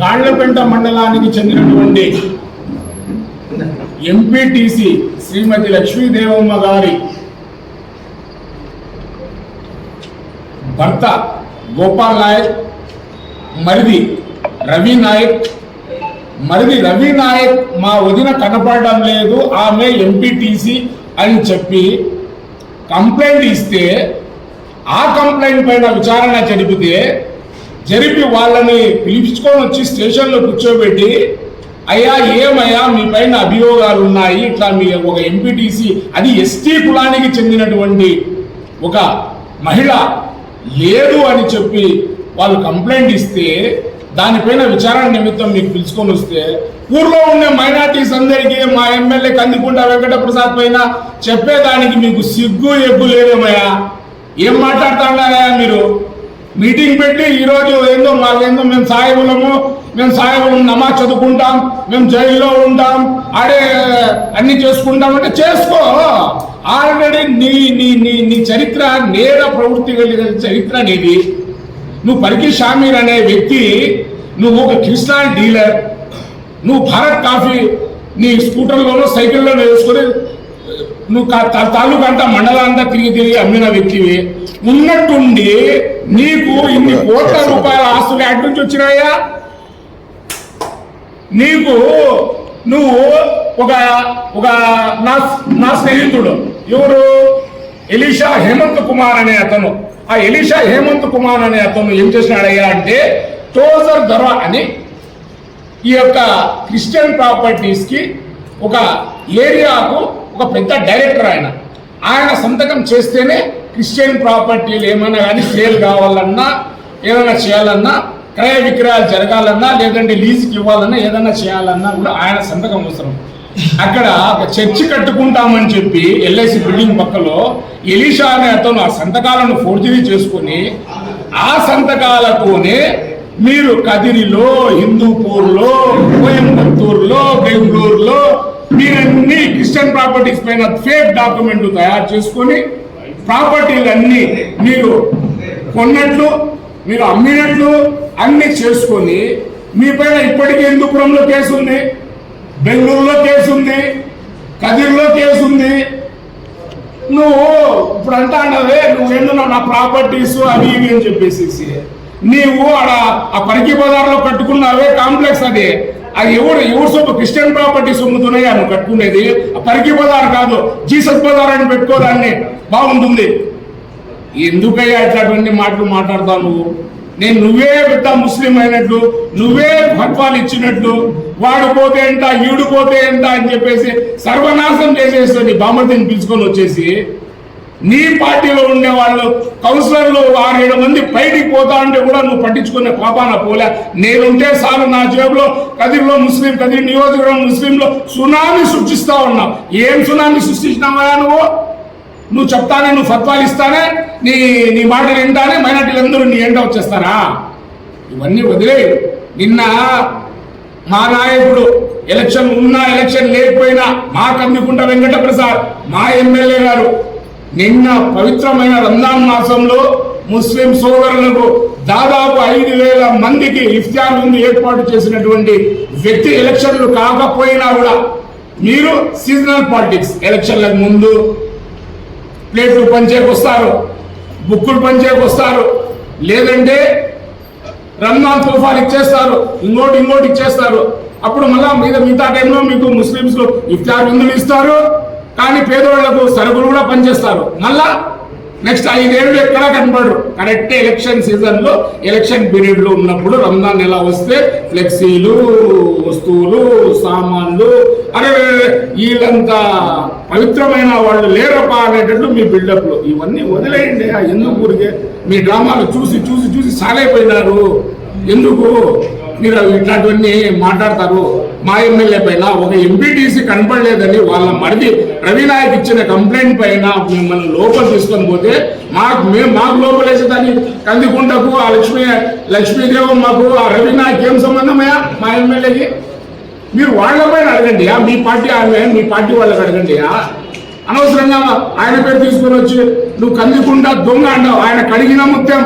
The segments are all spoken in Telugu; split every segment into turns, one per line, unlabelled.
గాళ్ళపెంట మండలానికి చెందినటువంటి ఎంపీటీసీ శ్రీమతి లక్ష్మీదేవమ్మ గారి భర్త గోపాల్ నాయక్ మరిది రవి నాయక్ మరిది రవి నాయక్ మా వదిన కనపడడం లేదు ఆమె ఎంపీటీసీ అని చెప్పి కంప్లైంట్ ఇస్తే ఆ కంప్లైంట్ పైన విచారణ జరిపితే జరిపి వాళ్ళని పిలిపించుకొని వచ్చి స్టేషన్లో కూర్చోబెట్టి అయ్యా ఏమయ్యా మీ పైన అభియోగాలు ఉన్నాయి. ఇట్లా మీ ఒక ఎంపీటీసీ అది ఎస్టీ కులానికి చెందినటువంటి ఒక మహిళ లేదు అని చెప్పి వాళ్ళు కంప్లైంట్ ఇస్తే దానిపైన విచారణ నిమిత్తం మీకు పిలుచుకొని వస్తే ఊర్లో ఉండే మైనార్టీస్ అందరికీ మా ఎమ్మెల్యే కందికుంట వెంకట ప్రసాద్ పైన చెప్పేదానికి మీకు సిగ్గు ఎగ్గు లేదేమయ్యా? ఏం మాట్లాడుతున్నారా మీరు? మీటింగ్ పెట్టి ఈరోజు ఏందో మాకేందో మేము సాయిబులము మేము సాయిబులం నమాజ్ చదువుకుంటాం మేము జైల్లో ఉంటాం ఆడే అన్ని చేసుకుంటాం అంటే చేసుకో. ఆల్రెడీ నీ నీ నీ నీ చరిత్ర నేర ప్రవృత్తి కలిగిన చరిత్ర నీది. నువ్వు పరికి షామీర్ అనే వ్యక్తి నువ్వు ఒక కృష్ణా డీలర్ నువ్వు భారత్ కాఫీ నీ స్కూటర్లోనో సైకిల్లోనో వేసుకొని నువ్వు తాలూకా అంతా మండలం అంతా తిరిగి తిరిగి అమ్మిన వ్యక్తివి. ఉన్నట్టుండి నీకు ఇన్ని కోట్ల రూపాయల ఆస్తులు ఎక్కడి నుంచి వచ్చినాయా? నీకు నువ్వు ఒక ఒక నా నా స్నేహితుడు. ఎవరు? ఎలీషా హేమంత్ కుమార్ అనే అతను. ఆ ఎలీషా హేమంత్ కుమార్ అనే అతను ఏం చేసినాడయ్యా అంటే టోజర్ ధర అని ఈ యొక్క క్రిస్టియన్ ప్రాపర్టీస్కి ఒక ఏరియాకు ఒక పెద్ద డైరెక్టర్ ఆయన. ఆయన సంతకం చేస్తేనే క్రిస్టియన్ ప్రాపర్టీలు ఏమైనా కానీ సేల్ కావాలన్నా ఏదైనా చేయాలన్నా క్రయ విక్రయాలు జరగాలన్నా లేదంటే లీజుకి ఇవ్వాలన్నా ఏదైనా చేయాలన్నా కూడా ఆయన సంతకం అవసరం. అక్కడ ఒక చర్చి కట్టుకుంటామని చెప్పి ఎల్ఐసి బిల్డింగ్ పక్కలో ఎలీషా అనే అతను ఆ సంతకాలను ఫోర్జరీ చేసుకొని ఆ సంతకాలతోనే మీరు కదిరిలో హిందూపూర్లో కోయంబత్తూరులో బెంగళూరులో మీరన్నీ క్రిస్టియన్ ప్రాపర్టీస్ పైన ఫేక్ డాక్యుమెంట్ తయారు చేసుకొని ప్రాపర్టీలన్నీ మీరు కొన్నట్లు మీరు అమ్మినట్లు అన్ని చేసుకొని మీ పైన ఇప్పటికీ హిందూపురంలో కేసు ఉంది బెంగళూరులో కేసు ఉంది కదిరిలో కేసు ఉంది. నువ్వు ఇప్పుడు అంటా అన్నవే నువ్వు ఏందో నా ప్రాపర్టీస్ అవి ఇవి అని చెప్పేసి నీవు ఆడ ఆ పరికి బజార్లో కట్టుకున్నావే కాంప్లెక్స్ అది. అది ఎవరు ఎవరు సొమ్ము క్రిస్టియన్ ప్రాపర్టీ సొమ్ముతోనే నువ్వు కట్టుకునేది? పరికి బజార్ కాదు జీసస్ బజార్ అని పెట్టుకోదాన్ని బాగుంటుంది. ఎందుకయ్యా ఇట్లాంటి మాటలు మాట్లాడతావు నువ్వు? నేను నువ్వే పెద్ద ముస్లిం అయినట్లు నువ్వే ఫత్వాలు ఇచ్చినట్లు వాడు పోతే ఎంత ఈడు పోతే ఎంత అని చెప్పేసి సర్వనాశనం చేసేస్తుంది బామర్దిని పిలుచుకొని వచ్చేసి నీ పార్టీలో ఉండే వాళ్ళు కౌన్సిలర్లు ఆరేడు మంది బయటికి పోతా ఉంటే కూడా నువ్వు పట్టించుకునే పాపాన పోలే. నేనుంటే సార్ నా జేబులో కదిరిలో ముస్లిం కదిరి నియోజకవర్గం ముస్లింలో సునామీ సృష్టిస్తా ఉన్నావు. ఏం సునామీ సృష్టించినావా నువ్వు? నువ్వు చెప్తానే నువ్వు ఫత్వాలు ఇస్తానే నీ నీ మాటలు వింటానే మైనార్టీలందరూ నీ ఎండ వచ్చేస్తారా? ఇవన్నీ వదిలే నిన్న మా నాయకుడు ఎలక్షన్ ఉన్నా ఎలక్షన్ లేకపోయినా మా కమ్మికుంట వెంకట ప్రసాద్ మా ఎమ్మెల్యే గారు నిన్న పవిత్రమైన రంజాన్ మాసంలో ముస్లిం సోదరులకు దాదాపు ఐదు వేల మందికి ఇఫ్తార్ ముందు ఏర్పాటు చేసినటువంటి వ్యక్తి ఎలక్షన్లు కాకపోయినా కూడా మీరు సీజనల్ పాలిటిక్స్ ఎలక్షన్లకు ముందు ప్లేట్లు పంచేకొస్తారు బుక్కులు పంచేకొస్తారు లేదంటే రంజాన్ తుఫాన్ ఇచ్చేస్తారు ఇంకోటి ఇంకోటి ఇచ్చేస్తారు. అప్పుడు మళ్ళా మీద మిగతా టైంలో మీకు ముస్లింస్ ఇఫ్తార్ ముందు ఇస్తారు. కానీ పేదోళ్ళకు సరుకులు కూడా పనిచేస్తారు. మళ్ళా నెక్స్ట్ ఐదేళ్ళు ఎక్కడ కనపడరు. కరెక్ట్ ఎలక్షన్ సీజన్లో ఎలక్షన్ పీరియడ్లో ఉన్నప్పుడు రంజాన్ నెల వస్తే ఫ్లెక్సీలు వస్తువులు సామాన్లు అరే వీళ్ళంతా పవిత్రమైన వాళ్ళు లేరపా అనేటట్లు మీ బిల్డప్లు. ఇవన్నీ వదిలేయండి. ఎందుకు ఊరికే? మీ డ్రామాలు చూసి చూసి చూసి సాలైపోయినారు. ఎందుకు? మీరు ఇట్లాంటివన్నీ మాట్లాడతారు. మా ఎమ్మెల్యే పైన ఒక ఎంపీటీసీ కనపడలేదని వాళ్ళ మరిది రవినాయక్ ఇచ్చిన కంప్లైంట్ పైన మిమ్మల్ని లోపల తీసుకొని పోతే మాకు మేము మాకు లోపలేసేదాన్ని కందికుంటకు ఆ లక్ష్మీ లక్ష్మీదేవం మాకు ఆ రవినాయక్ ఏం సంబంధమయ్యా మా ఎమ్మెల్యేకి? మీరు వాళ్ళ పైన అడగండి మీ పార్టీ ఆమె మీ పార్టీ వాళ్ళకి అడగండి అనవసరంగా ఆయన పేరు తీసుకుని వచ్చి నువ్వు కందికుంట దొంగ అంటావు ఆయన కడిగిన ముత్యం.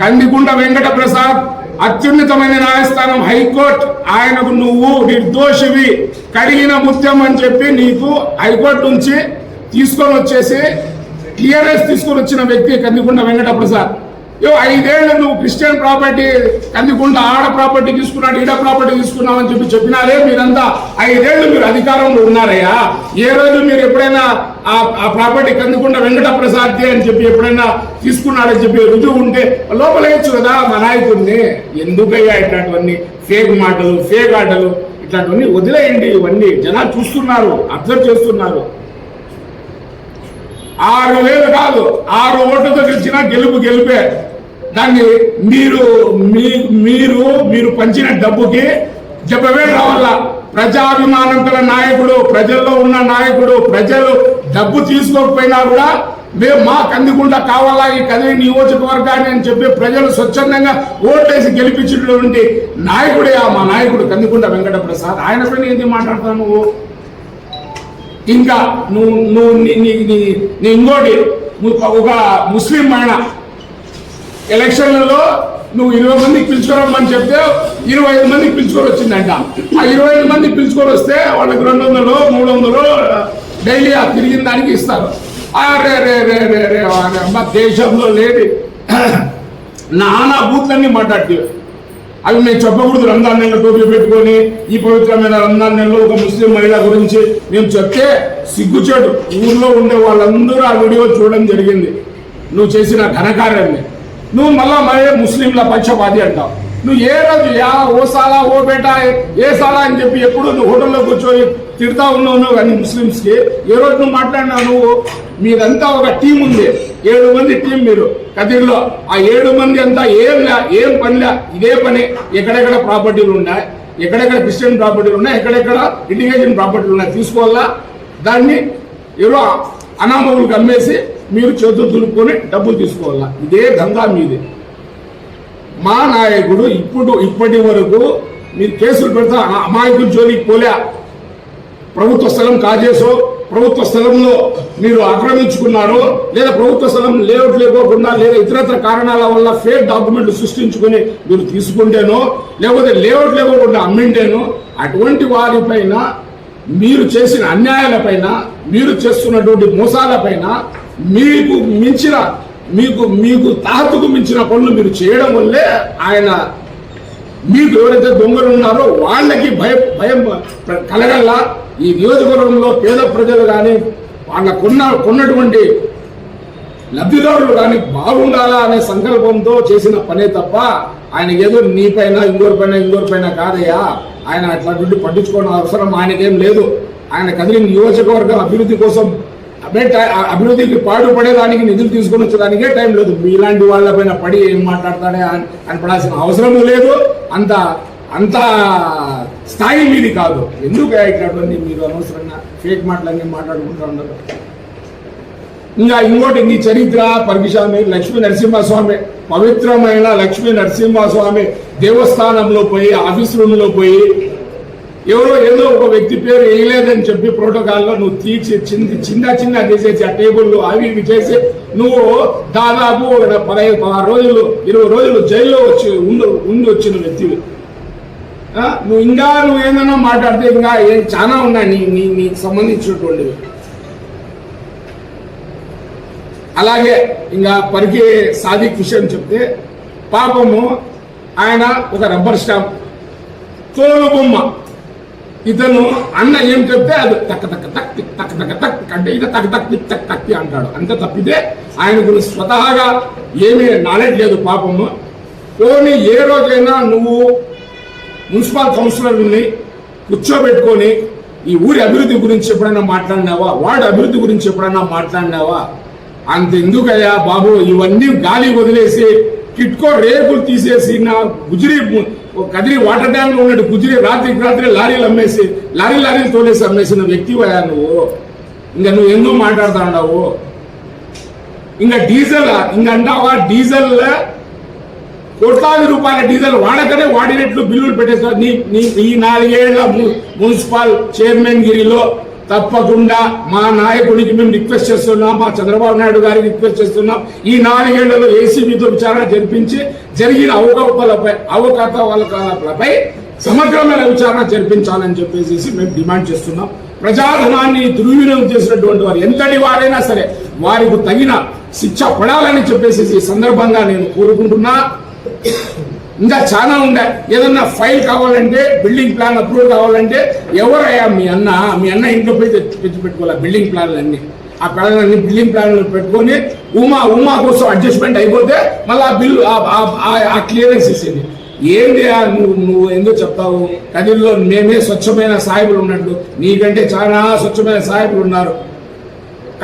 కందికుంట వెంకట ప్రసాద్ అత్యున్నతమైన న్యాయస్థానం హైకోర్టు. ఆయనకు నువ్వు నిర్దోషివి. కడిగిన ముత్యం అని చెప్పి నీకు హైకోర్టు నుంచి తీసుకొని వచ్చేసి క్లియరెన్స్ తీసుకొని వచ్చిన వ్యక్తి కందికొండ వెంకట ప్రసాద్ యో ఐదేళ్ళు నువ్వు క్రిస్టియన్ ప్రాపర్టీ కందికొండ ఆడ ప్రాపర్టీ తీసుకున్నాడు ఈడ ప్రాపర్టీ తీసుకున్నావు అని చెప్పి చెప్పినారే మీరంతా. ఐదేళ్ళు మీరు అధికారంలో ఉన్నారయ్యా. ఏ రోజు మీరు ఎప్పుడైనా ఆ ఆ ప్రాపర్టీ కందికొండ వెంకట ప్రసాద్ అని చెప్పి ఎప్పుడైనా తీసుకున్నాడని చెప్పి రుజువు ఉంటే లోపలేయచ్చు కదా మా నాయకుడిని. ఎందుకయ్యా ఇట్లాంటివన్నీ? ఫేక్ మాటలు ఫేక్ ఆటలు ఇట్లాంటివన్నీ వదిలేయండి. ఇవన్నీ జనాలు చూస్తున్నారు అబ్జర్వ్ చేస్తున్నారు. ఆరు వేలు కాదు ఆరు ఓట్లతో గెలిచిన గెలుపు గెలిపే. దాన్ని మీరు మీ మీరు మీరు పంచిన డబ్బుకి చెప్పవే రావాలా? ప్రజాభిమానం గల నాయకుడు ప్రజల్లో ఉన్న నాయకుడు ప్రజలు డబ్బు తీసుకోకపోయినా కూడా మేము మా కందికుండా కావాలా ఈ కదిలి నియోజకవర్గాన్ని అని చెప్పి ప్రజలు స్వచ్ఛందంగా ఓట్లేసి గెలిపించినటువంటి నాయకుడే మా నాయకుడు కందికుంట వెంకట ప్రసాద్ ఆయన పైన ఏంది మాట్లాడతావు నువ్వు? ఇంకా నువ్వు నువ్వు నీ- నీ నీ- ఇంకోటి ఒక ముస్లిం ఆయన ఎలక్షన్లలో నువ్వు ఇరవై మందికి పిలుచుకోరమ్మని చెప్తే ఇరవై ఐదు మందికి పిలుచుకొని వచ్చిందంట ఆ ఇరవై ఐదు మందికి పిలుచుకొని వస్తే వాళ్ళకి రెండు వందలు మూడు వందలు డైలీ ఆ తిరిగిన దానికి ఇస్తారు. అరే రే రే రే రే అమ్మ దేశంలో లేని నానా బూత్లన్నీ మాట్లాడి అవి మేము చెప్పకూడదు రంజాన్ నెలలో టోపీ పెట్టుకొని ఈ పవిత్రమైన రంజాన్ నెలలో ఒక ముస్లిం మహిళ గురించి మేము చెప్తే సిగ్గుచేటు. ఊర్లో ఉండే వాళ్ళందరూ ఆ వీడియో చూడడం జరిగింది. నువ్వు చేసిన ఘనకార్యాన్ని. నువ్వు మళ్ళా మరే ముస్లింల పంచవాది అంటావు. నువ్వు ఏ రోజు యా ఓ సాలా ఓ బేటా ఏ సాలా అని చెప్పి ఎప్పుడు నువ్వు హోటల్లో కూర్చొని తిడతా ఉన్నావు నువ్వు కానీ ముస్లిమ్స్కి? ఏ రోజు నువ్వు మాట్లాడినా నువ్వు? మీదంతా ఒక టీం ఉంది. ఏడు మంది టీం మీరు. కదిర్లో ఆ ఏడు మంది అంతా ఏం లే ఏం పనిలే? ఇదే పని. ఎక్కడెక్కడ ప్రాపర్టీలు ఉన్నాయి? ఎక్కడెక్కడ క్రిస్టియన్ ప్రాపర్టీలు ఉన్నాయి? ఎక్కడెక్కడ ఇండిగేషన్ ప్రాపర్టీలు ఉన్నాయి? తీసుకోవాలా దాన్ని ఎవరో అనామకులకు అమ్మేసి మీరు చేతులు దులుపుకొని డబ్బులు తీసుకోవాలా? ఇదే దందా మీదే. మా నాయకుడు ఇప్పుడు ఇప్పటి వరకు మీరు కేసులు పెడతా ఆ అమాయకుల జోలికి పోలే. ప్రభుత్వ స్థలం కాజేసో ప్రభుత్వ స్థలంలో మీరు ఆక్రమించుకున్నారో లేదా ప్రభుత్వ స్థలం లేఅవుట్ లేకోకుండా లేదా ఇతరత్ర కారణాల వల్ల ఫేక్ డాక్యుమెంట్లు సృష్టించుకొని మీరు తీసుకుంటేనో లేకపోతే లేఅవుట్ లేకోకుండా అమ్మింటేనో అటువంటి వారిపైన మీరు చేసిన అన్యాయాలపైన మీరు చేస్తున్నటువంటి మోసాలపైన మీకు మించిన మీకు మీకు తాహతుకు మించిన పనులు మీరు చేయడం వల్లే ఆయన మీకు ఎవరైతే దొంగలు ఉన్నారో వాళ్ళకి భయం భయం కలగల్లా. ఈ నియోజకవర్గంలో పేద ప్రజలు కానీ వాళ్ళ కొన్న కొన్నటువంటి లబ్ధిదారులు కానీ బాగుండాలా అనే సంకల్పంతో చేసిన పనే తప్ప ఆయన ఏదో నీ పైన ఇంకోరి పైన ఇంకోరి పైన కాదయ్యా. ఆయన అట్లాంటి పట్టించుకోవడం అవసరం ఆయనకేం లేదు. ఆయన కదిలి నియోజకవర్గం అభివృద్ధి కోసం అదే టై- ఆ అభివృద్ధికి పాటుపడేదానికి నిధులు తీసుకొని వచ్చేదానికే టైం లేదు. మీలాంటి వాళ్ళపైన పడి ఏం మాట్లాడతాడే అని అవసరం లేదు. అంత అంత స్థాయి మీది కాదు. ఎందుకు ఇట్లాంటివన్నీ మీరు అనవసరంగా ఫేక్ మాటలన్నీ మాట్లాడుకుంటూ ఉన్నారు? ఇంకా ఇంకోటి నీ చరిత్ర పరికిస్వామి లక్ష్మీ నరసింహస్వామి పవిత్రమైన లక్ష్మీ నరసింహస్వామి దేవస్థానంలో పోయి ఆఫీస్ రూమ్లో పోయి ఎవరో ఏదో ఒక వ్యక్తి పేరు వేయలేదని చెప్పి ప్రోటోకాల్లో నువ్వు తీర్చి చిన్న చిన్న చిన్న చేసేసి ఆ టేబుల్లో అవి ఇవి చేసి నువ్వు దాదాపు ఒక పదహైదు పదహారు రోజులు ఇరవై రోజులు జైల్లో వచ్చి ఉండు ఉండి వచ్చిన వ్యక్తివి. నువ్వు ఇంకా నువ్వు ఏదైనా మాట్లాడితే ఇంకా ఏం చాలా ఉన్నాయి నీ నీ నీకు సంబంధించినటువంటివి. అలాగే ఇంకా పరికి సాదిక్ విషయం చెప్తే పాపము ఆయన ఒక రబ్బర్ స్టాంప్. తోలు బొమ్మ. ఇతను అన్న ఏం చెప్తే అది తక్క తక్క తక్ తక్క తక్క తక్ అంటే ఇది తక్క తక్ తక్ తక్కి అంటాడు. అంతే తప్పితే ఆయన గురించి స్వతహాగా ఏమీ నాలెడ్జ్ లేదు పాపము పోనీ ఏ రోజైనా నువ్వు మున్సిపల్ కౌన్సిలర్ని కూర్చోబెట్టుకొని ఈ ఊరి అభివృద్ధి గురించి ఎప్పుడైనా మాట్లాడినావా? వార్డు అభివృద్ధి గురించి ఎప్పుడైనా మాట్లాడినావా? అంత ఎందుకయ్యా బాబు ఇవన్నీ గాలి వదిలేసి కిట్కో రేకులు తీసేసి నా గుజరీ కదిరి వాటర్ ట్యాంక్లో ఉన్నట్టు గుజరీ రాత్రికి రాత్రి లారీలు అమ్మేసి లారీ లారీలు తోలేసి అమ్మేసిన వ్యక్తి అయ్యా నువ్వు? ఇంకా నువ్వు ఎందుకు మాట్లాడుతా ఉన్నావు? ఇంకా డీజిల్ ఇంకంటావా డీజిల్? కోట్లాది రూపాయల డీజిల్ వాడకనే వాడినట్లు బిల్లులు పెట్టేస్తారు నీ నీ ఈ నాలుగేళ్ళ ము- మున్సిపల్ చైర్మన్ గిరిలో తప్పకుండా మా నాయకుడికి మేము రిక్వెస్ట్ చేస్తున్నాం మా చంద్రబాబు నాయుడు గారికి రిక్వెస్ట్ చేస్తున్నాం. ఈ నాలుగేళ్ళలో ఏసీబీతో విచారణ జరిపించి జరిగిన అవకతవకలపై అవకతవకలపై సమగ్రమైన విచారణ జరిపించాలని చెప్పేసి మేము డిమాండ్ చేస్తున్నాం. ప్రజాధనాన్ని దుర్వినియోగం చేసినటువంటి వారు ఎంతటి వారైనా సరే వారికి తగిన శిక్ష పడాలని చెప్పేసి ఈ సందర్భంగా నేను కోరుకుంటున్నా. ఇంకా చాలా ఉండే. ఏదన్నా ఫైల్ కావాలంటే బిల్డింగ్ ప్లాన్ అప్రూవ్ కావాలంటే ఎవరయ్యా మీ అన్న? మీ అన్న ఇంట్లో పోయి తెచ్చి పెట్టుకోవాలి బిల్డింగ్ ప్లాన్లు అన్నీ ఆ ప్లాన్ బిల్డింగ్ ప్లాన్లు పెట్టుకొని ఉమా ఉమా కోసం అడ్జస్ట్మెంట్ అయిపోతే మళ్ళీ ఆ బిల్లు ఆ- క్లియరెన్స్ ఇచ్చేది. ఏంది ఆ నువ్వు నువ్వు ఎందుకు చెప్తావు? కదిల్లో మేమే స్వచ్ఛమైన సాయిబులు ఉన్నట్టు. నీకంటే చాలా స్వచ్ఛమైన సాయిబులు ఉన్నారు.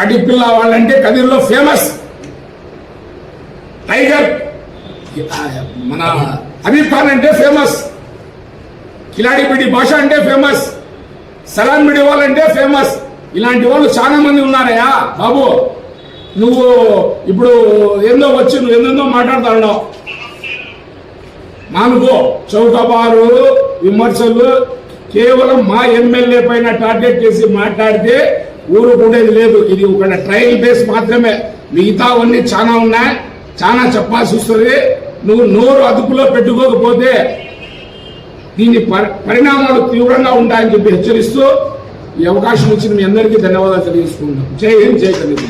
కడిపిల్ల వాళ్ళంటే కదిర్లో ఫేమస్ టైగర్ మన హబీబ్ ఖాన్ అంటే ఫేమస్ కిలాడి బిడి భాష అంటే ఫేమస్ సలాన్ బిడి వాళ్ళంటే ఫేమస్ ఇలాంటి వాళ్ళు చాలా మంది ఉన్నారయ్యా. బాబు నువ్వు ఇప్పుడు ఏందో వచ్చి నువ్వు ఏందో మాట్లాడుతున్నావు. మానుకో చౌకబారు విమర్శలు కేవలం మా ఎమ్మెల్యే పైన టార్గెట్ చేసి మాట్లాడితే ఊరుకునేది లేదు. ఇది ఒక ట్రయల్ బేస్ మాత్రమే. మిగతావన్నీ చాలా ఉన్నాయి. చాలా చెప్పాల్సి వస్తుంది. నువ్వు నోరు అదుపులో పెట్టుకోకపోతే దీని పరి- పరిణామాలు తీవ్రంగా ఉంటాయని చెప్పి హెచ్చరిస్తూ ఈ అవకాశం ఇచ్చిన మీ అందరికీ ధన్యవాదాలు తెలియజేసుకుంటాం జై హింద్ జై కన్నీరు